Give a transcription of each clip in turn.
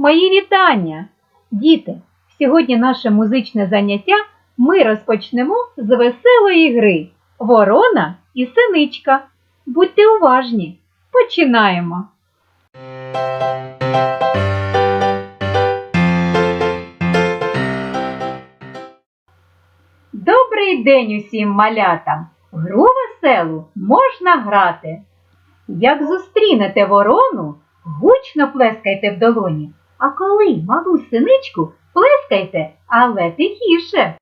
Мої вітання! Діти, сьогодні наше музичне заняття ми розпочнемо з веселої гри Ворона і синичка. Будьте уважні! Починаємо! Добрий день усім малятам! Гру веселу можна грати. Як зустрінете ворону, гучно плескайте в долоні, а коли малу синичку, плескайте, але тихіше.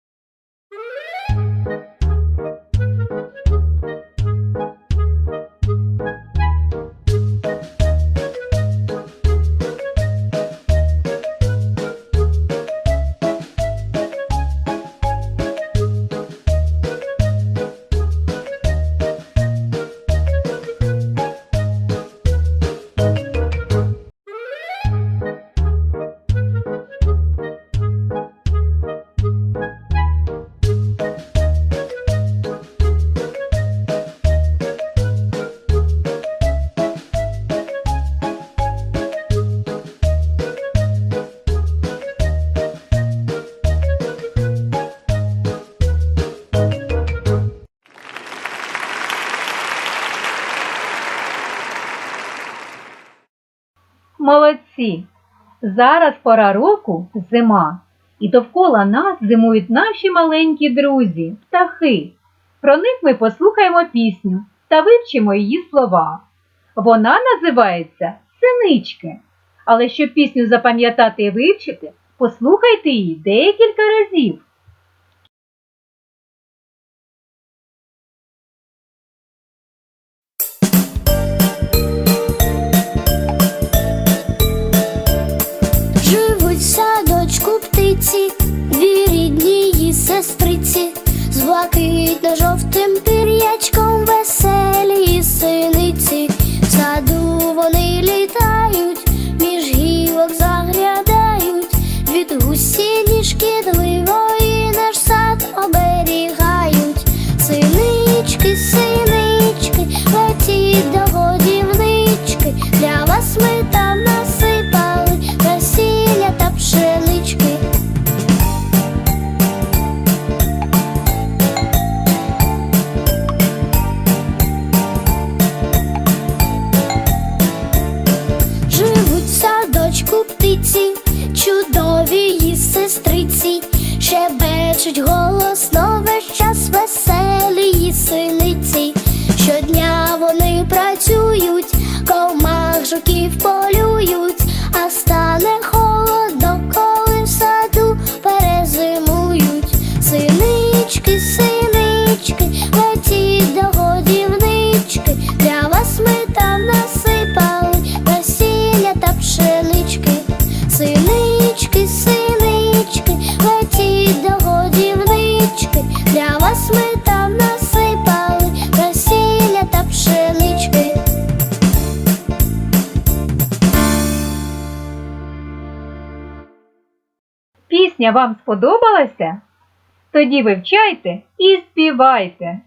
Молодці! Зараз пора року зима, і довкола нас зимують наші маленькі друзі, птахи. Про них ми послухаємо пісню та вивчимо її слова. Вона називається Синички. Але щоб пісню запам'ятати і вивчити, послухайте її декілька разів. Сестриці, з блакитно-жовтим пір'ячком веселі щебечуть голосно весь час веселі синиці. Щодня вони працюють, комах жуків полюють, Пісня вам сподобалася? Тоді вивчайте і співайте.